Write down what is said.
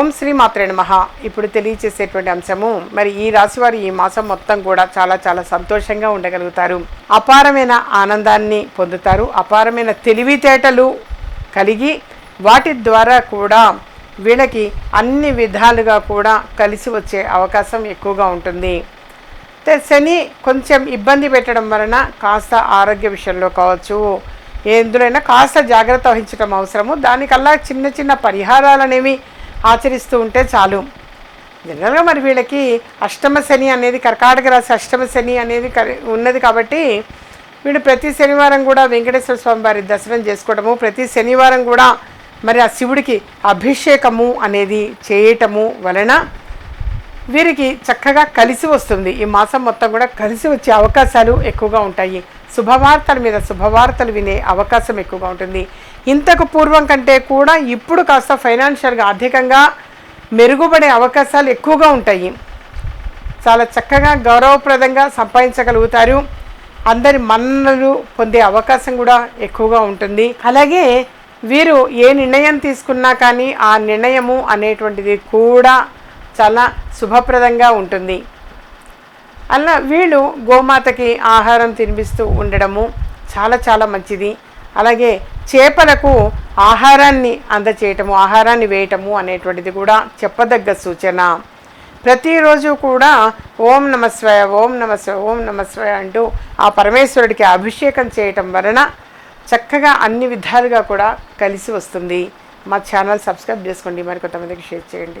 ఓం శ్రీ మాత్రే నమః. ఇప్పుడు తెలియచేసేటువంటి అంశము మరి ఈ రాశివారు ఈ మాసం మొత్తం కూడా చాలా చాలా సంతోషంగా ఉండగలుగుతారు. అపారమైన ఆనందాన్ని పొందుతారు. అపారమైన తెలివితేటలు కలిగి వాటి ద్వారా కూడా వీళ్ళకి అన్ని విధాలుగా కూడా కలిసి వచ్చే అవకాశం ఎక్కువగా ఉంటుంది. శని కొంచెం ఇబ్బంది పెట్టడం వలన కాస్త ఆరోగ్య విషయంలో కావచ్చు ఎందులైనా కాస్త జాగ్రత్త వహించడం అవసరము. దానికల్లా చిన్న చిన్న పరిహారాలు అనేవి ఆచరిస్తూ ఉంటే చాలు. జనరల్గా మరి వీళ్ళకి అష్టమ శని అనేది కర్కాటక రాశి అష్టమ శని అనేది కరి- ఉన్నది కాబట్టి వీడు ప్రతి శనివారం కూడా వెంకటేశ్వర స్వామి వారి దర్శనం చేసుకోవడము ప్రతి శనివారం కూడా మరి ఆ శివుడికి అభిషేకము అనేది చేయటము వలన వీరికి చక్కగా కలిసి వస్తుంది. ఈ మాసం మొత్తం కూడా కలిసి వచ్చే అవకాశాలు ఎక్కువగా ఉంటాయి. శుభవార్తల మీద శుభవార్తలు వినే అవకాశం ఎక్కువగా ఉంటుంది. ఇంతకు పూర్వం కంటే కూడా ఇప్పుడు కాస్త ఫైనాన్షియల్గా ఆర్థికంగా మెరుగుపడే అవకాశాలు ఎక్కువగా ఉంటాయి. చాలా చక్కగా గౌరవప్రదంగా సంపాదించగలుగుతారు. అందరి మన్నలు పొందే అవకాశం కూడా ఎక్కువగా ఉంటుంది. అలాగే వీరు ఏ నిర్ణయం తీసుకున్నా కానీ ఆ నిర్ణయము అనేటువంటిది కూడా చాలా శుభప్రదంగా ఉంటుంది. అలా వీళ్ళు గోమాతకి ఆహారం తినిపిస్తూ ఉండడము చాలా చాలా మంచిది. అలాగే చేపలకు ఆహారాన్ని అందచేయటము ఆహారాన్ని వేయటము అనేటువంటిది కూడా చెప్పదగ్గ సూచన. ప్రతిరోజు కూడా ఓం నమస్వాయ ఓం నమస్వాయ ఓం నమస్వాయ అంటూ ఆ పరమేశ్వరుడికి అభిషేకం చేయటం వలన చక్కగా అన్ని విధాలుగా కూడా కలిసి వస్తుంది. మా ఛానల్ సబ్స్క్రైబ్ చేసుకోండి. మరి కొంతమందికి షేర్ చేయండి.